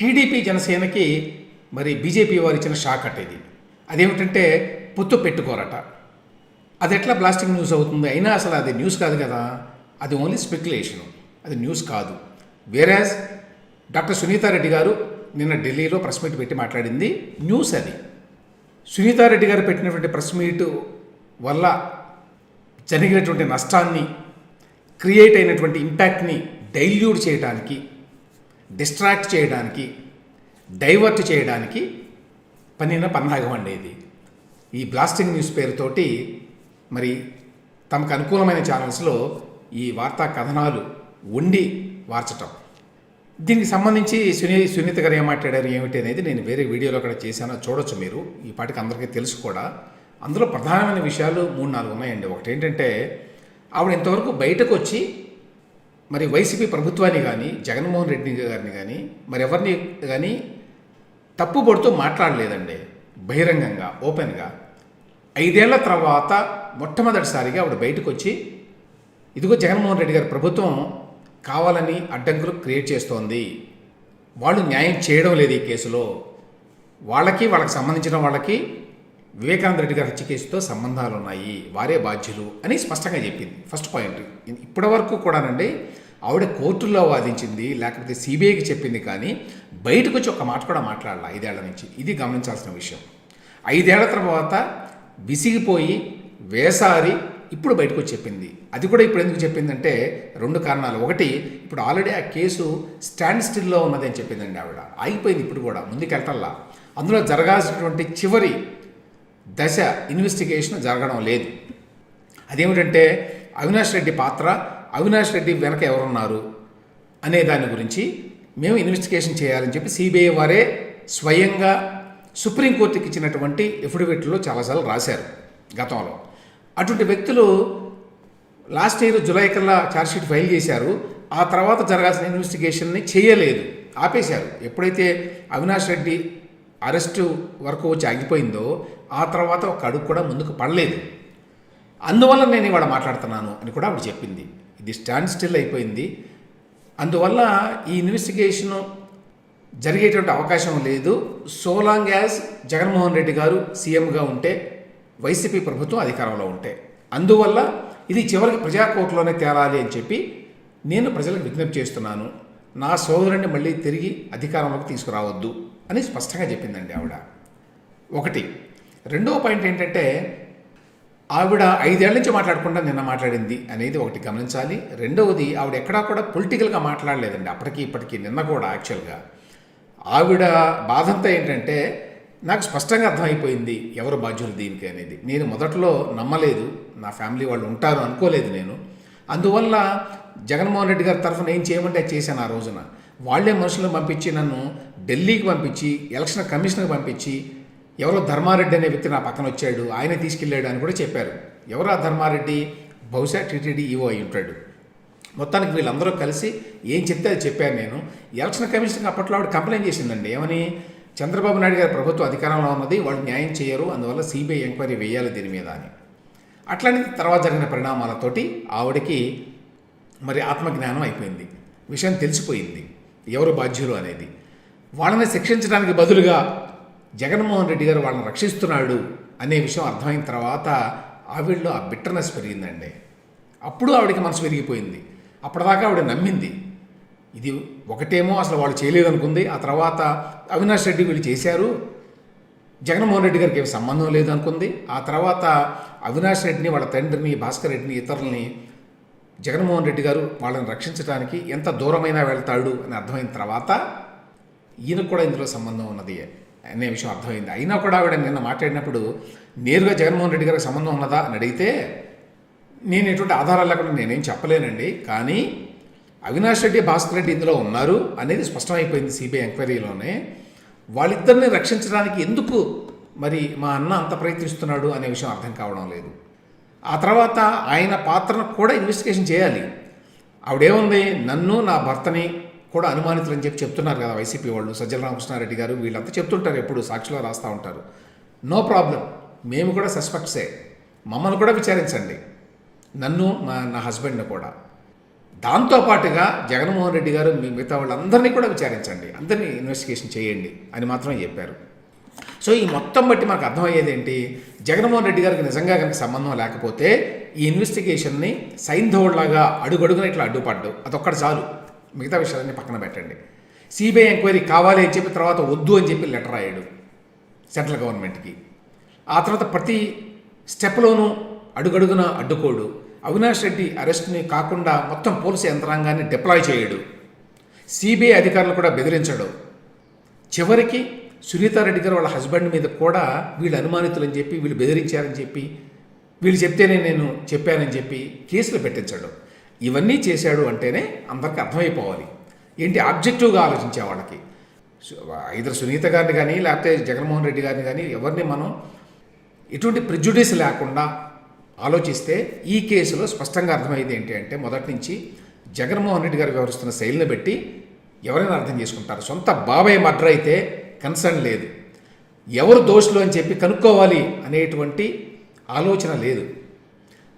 TDP జనసేనకి మరి BJP వారు ఇచ్చిన షాక్ అట ఇది. అదేమిటంటే పొత్తు పెట్టుకోరట. అది ఎట్లా బ్లాస్టింగ్ న్యూస్ అవుతుంది? అయినా అసలు అది న్యూస్ కాదు కదా. అది ఓన్లీ స్పెక్యులేషన్ అది న్యూస్ కాదు. వేరాజ్ డాక్టర్ సునీతారెడ్డి గారు నిన్న ఢిల్లీలో ప్రెస్ మీట్ పెట్టి మాట్లాడింది న్యూస్ అది. సునీతారెడ్డి గారు పెట్టినటువంటి ప్రెస్ మీట్ వల్ల జరిగినటువంటి నష్టాన్ని క్రియేట్ అయినటువంటి ఇంపాక్ట్ని డైల్యూట్ చేయడానికి డిస్ట్రాక్ట్ చేయడానికి డైవర్ట్ చేయడానికి పనిన పన్నాగం అండి ఇది. ఈ బ్లాస్టింగ్ న్యూస్ పేరుతోటి మరి తమకు అనుకూలమైన ఛానల్స్లో ఈ వార్తా కథనాలు ఉండి వార్చటం. దీనికి సంబంధించి సునీ సునీత గారు ఏం మాట్లాడారు ఏమిటి అనేది నేను వేరే వీడియోలో కూడా చేశానో. చూడొచ్చు మీరు. ఈ పాటికి అందరికీ తెలుసు కూడా. అందులో ప్రధానమైన విషయాలు మూడు నాలుగు ఉన్నాయండి. ఒకటి ఏంటంటే ఆవిడ ఇంతవరకు బయటకు వచ్చి మరి వైసీపీ ప్రభుత్వాన్ని కానీ జగన్మోహన్ రెడ్డి గారిని కానీ మరి ఎవరిని కానీ తప్పుపడుతూ మాట్లాడలేదండి. బహిరంగంగా ఓపెన్గా. ఐదేళ్ళ తర్వాత మొట్టమొదటిసారిగా ఆవిడ బయటకు వచ్చి ఇదిగో జగన్మోహన్ రెడ్డి గారి ప్రభుత్వం కావాలని అడ్డంకులు క్రియేట్ చేస్తోంది. వాళ్ళు న్యాయం చేయడం లేదు ఈ కేసులో. వాళ్ళకి వాళ్ళకి సంబంధించిన వాళ్ళకి వివేకానంద రెడ్డి గారి హత్య కేసుతో సంబంధాలు ఉన్నాయి వారే బాధ్యులు అని స్పష్టంగా చెప్పింది. First point. ఇప్పటి వరకు కూడానండి ఆవిడ కోర్టుల్లో వాదించింది లేకపోతే సిబిఐకి చెప్పింది కానీ బయటకు వచ్చి ఒక మాట కూడా మాట్లాడాల ఐదేళ్ళ నుంచి. ఇది గమనించాల్సిన విషయం. ఐదేళ్ళ తర్వాత విసిగిపోయి వేసారి ఇప్పుడు బయటకు వచ్చి చెప్పింది. అది కూడా ఇప్పుడు ఎందుకు చెప్పిందంటే రెండు కారణాలు. ఒకటి ఇప్పుడు ఆల్రెడీ ఆ కేసు స్టాండ్ స్టిల్లో ఉన్నది అని చెప్పిందండి ఆవిడ. ఆగిపోయింది ఇప్పుడు కూడా ముందుకెళ్ళటల్లా అందులో జరగాల్సినటువంటి చివరి దశ ఇన్వెస్టిగేషన్ జరగడం లేదు. అదేమిటంటే అవినాష్ రెడ్డి పాత్ర అవినాష్ రెడ్డి వెనక ఎవరున్నారు అనే దాని గురించి మేము ఇన్వెస్టిగేషన్ చేయాలని చెప్పి సిబిఐ వారే స్వయంగా సుప్రీంకోర్టుకి ఇచ్చినటువంటి ఎఫిడవిట్లో చాలాసార్లు రాశారు గతంలో. అటువంటి వ్యక్తులు లాస్ట్ ఇయర్ జులై కల్లా ఛార్జ్షీట్ ఫైల్ చేశారు. ఆ తర్వాత జరగాల్సిన ఇన్వెస్టిగేషన్ని చేయలేదు. ఆపేశారు. ఎప్పుడైతే అవినాష్ రెడ్డి అరెస్టు వరకు వచ్చి ఆగిపోయిందో ఆ తర్వాత ఒక అడుగు కూడా ముందుకు పడలేదు. అందువల్ల నేను ఇవాళ మాట్లాడుతున్నాను అని కూడా ఆవిడ చెప్పింది. ఇది స్టాండ్ స్టిల్ అయిపోయింది. అందువల్ల ఈ ఇన్వెస్టిగేషను జరిగేటువంటి అవకాశం లేదు. So long as Jaganmohan Reddy గారు సీఎంగా ఉంటే వైసీపీ ప్రభుత్వం అధికారంలో ఉంటే. అందువల్ల ఇది చివరికి ప్రజాకోర్టులోనే తేలాలి అని చెప్పి నేను ప్రజలకు విజ్ఞప్తి చేస్తున్నాను. నా సోదరుడిని మళ్ళీ తిరిగి అధికారంలోకి తీసుకురావద్దు అని స్పష్టంగా చెప్పిందండి ఆవిడ. ఒకటి. రెండవ పాయింట్ ఏంటంటే ఆవిడ ఐదేళ్ళ నుంచి మాట్లాడకుండా నిన్న మాట్లాడింది అనేది ఒకటి గమనించాలి. రెండవది ఆవిడ ఎక్కడా కూడా పొలిటికల్గా మాట్లాడలేదండి. అప్పటికి ఇప్పటికీ నిన్న కూడా యాక్చువల్గా. ఆవిడ బాధంతా ఏంటంటే నాకు స్పష్టంగా అర్థమైపోయింది ఎవరు బాధ్యులు దీనికి అనేది. నేను మొదట్లో నమ్మలేదు. నా ఫ్యామిలీ వాళ్ళు ఉంటారు అనుకోలేదు నేను. అందువల్ల జగన్మోహన్ రెడ్డి గారి తరఫున ఏం చేయమంటే చేశాను ఆ రోజున. వాళ్ళే మనుషులను పంపించి నన్ను ఢిల్లీకి పంపించి ఎలక్షన్ కమిషన్కి పంపించి ఎవరో ధర్మారెడ్డి అనే వ్యక్తి నా పక్కన వచ్చాడు ఆయన తీసుకెళ్ళాడు అని కూడా చెప్పారు. ఎవరు ఆ ధర్మారెడ్డి? బహుశా టీటీడీ ఈవో అయి ఉంటాడు. మొత్తానికి వీళ్ళందరూ కలిసి ఏం చెప్తే అది చెప్పాను నేను. ఎలక్షన్ కమిషన్ అప్పట్లో ఆవిడ కంప్లైంట్ చేసిందండి. ఏమని? చంద్రబాబు నాయుడు గారి ప్రభుత్వం అధికారంలో ఉన్నది వాళ్ళు న్యాయం చేయరు అందువల్ల సిబిఐ ఎంక్వైరీ వేయాలి దీని మీద అని. అట్లాంటిది తర్వాత జరిగిన పరిణామాలతోటి ఆవిడకి మరి ఆత్మజ్ఞానం అయిపోయింది. విషయం తెలిసిపోయింది. ఎవరు బాధ్యులు అనేది. వాళ్ళని శిక్షించడానికి బదులుగా జగన్మోహన్ రెడ్డి గారు వాళ్ళని రక్షిస్తున్నాడు అనే విషయం అర్థమైన తర్వాత ఆవిడలో ఆ బిట్టర్నెస్ పెరిగిందండి. అప్పుడు ఆవిడకి మనసు పెరిగిపోయింది అప్పటిదాకా ఆవిడ నమ్మింది. ఇది ఒకటేమో అసలు వాళ్ళు చేయలేదనుకుంది. ఆ తర్వాత అవినాష్ రెడ్డి వీళ్ళు చేశారు. జగన్మోహన్ రెడ్డి గారికి ఏమి సంబంధం లేదనుకుంది ఆ తర్వాత అవినాష్ రెడ్డిని వాళ్ళ తండ్రిని భాస్కర్ రెడ్డిని ఇతరులని జగన్మోహన్ రెడ్డి గారు వాళ్ళని రక్షించడానికి ఎంత దూరమైనా వెళ్తాడు అని అర్థమైన తర్వాత ఈయనకు కూడా ఇందులో సంబంధం ఉన్నది. అనే విషయం అర్థమైంది. అయినా కూడా ఆవిడ నిన్న మాట్లాడినప్పుడు నేరుగా జగన్మోహన్ రెడ్డి గారికి సంబంధం ఉన్నదా? అని అడిగితే నేను ఎటువంటి ఆధారాలు లేకుండా నేనేం చెప్పలేనండి. కానీ అవినాష్ రెడ్డి భాస్కర్ రెడ్డి ఇందులో ఉన్నారు అనేది స్పష్టమైపోయింది సిబిఐ ఎంక్వైరీలోనే. వాళ్ళిద్దరిని రక్షించడానికి ఎందుకు మరి మా అన్న అంత ప్రయత్నిస్తున్నాడు అనే విషయం అర్థం కావడం లేదు. ఆ తర్వాత ఆయన పాత్రను కూడా ఇన్వెస్టిగేషన్ చేయాలి. ఆవిడేముంది? నన్ను నా భర్తని కూడా అనుమానితులని చెప్పి చెప్తున్నారు కదా వైసీపీ వాళ్ళు. సజ్జల రామకృష్ణారెడ్డి గారు వీళ్ళంతా చెప్తుంటారు ఎప్పుడు సాక్షిలో రాస్తూ ఉంటారు. No problem. మేము కూడా సస్పెక్ట్సే. మమ్మల్ని కూడా విచారించండి. నన్ను మా నా హస్బెండ్ని కూడా. దాంతోపాటుగా జగన్మోహన్ రెడ్డి గారు మీ మిగతా వాళ్ళందరినీ కూడా విచారించండి. అందరినీ ఇన్వెస్టిగేషన్ చేయండి అని మాత్రమే చెప్పారు. సో ఈ మొత్తం బట్టి మాకు అర్థమయ్యేది ఏంటి? జగన్మోహన్ రెడ్డి గారికి నిజంగా కనుక సంబంధం లేకపోతే ఈ ఇన్వెస్టిగేషన్ని సైంధవుళ్ళాగా అడుగడుగున ఇట్లా అడ్డుపడ్డు. అదొక్కటి చాలు. మిగతా విషయాలన్నీ పక్కన పెట్టండి. సిబిఐ ఎంక్వైరీ కావాలి అని చెప్పి తర్వాత వద్దు అని చెప్పి లెటర్ రాయాడు సెంట్రల్ గవర్నమెంట్కి. ఆ తర్వాత ప్రతి స్టెప్లోనూ అడుగడుగున అడ్డుకోడు. అవినాష్ రెడ్డి అరెస్ట్ని కాకుండా మొత్తం పోలీసు యంత్రాంగాన్ని డిప్లాయ్ చేయడు. సిబిఐ అధికారులు కూడా బెదిరించడు. చివరికి సునీతారెడ్డి గారు వాళ్ళ హస్బెండ్ మీద కూడా వీళ్ళు అనుమానితులని చెప్పి వీళ్ళు బెదిరించారని చెప్పి వీళ్ళు చెప్తేనే నేను చెప్పానని చెప్పి కేసులు పెట్టించాడు. ఇవన్నీ చేశాడు అంటేనే అందరికీ అర్థమైపోవాలి. ఏంటి ఆబ్జెక్టివ్గా ఆలోచించే వాళ్ళకి. ఇద్దరు సునీత గారిని కానీ లేకపోతే జగన్మోహన్ రెడ్డి గారిని కానీ ఎవరిని మనం ఎటువంటి ప్రిజుడిస్ లేకుండా ఆలోచిస్తే ఈ కేసులో స్పష్టంగా అర్థమైంది ఏంటి అంటే మొదటి నుంచి జగన్మోహన్ రెడ్డి గారు వ్యవహరిస్తున్న శైలిని బట్టి ఎవరైనా అర్థం చేసుకుంటారు. సొంత బాబాయ్ మర్డర్ అయితే కన్సర్న్ లేదు. ఎవరు దోషులు అని చెప్పి కనుక్కోవాలి అనేటువంటి ఆలోచన లేదు.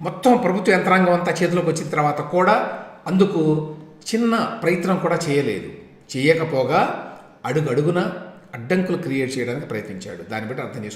మొత్తం ప్రభుత్వ యంత్రాంగం అంతా చేతిలోకి వచ్చిన తర్వాత కూడా అందుకు చిన్న ప్రయత్నం కూడా చేయలేదు. చేయకపోగా అడుగడుగున అడ్డంకులు క్రియేట్ చేయడానికి ప్రయత్నించాడు. దాన్ని బట్టి అర్థం చేసుకో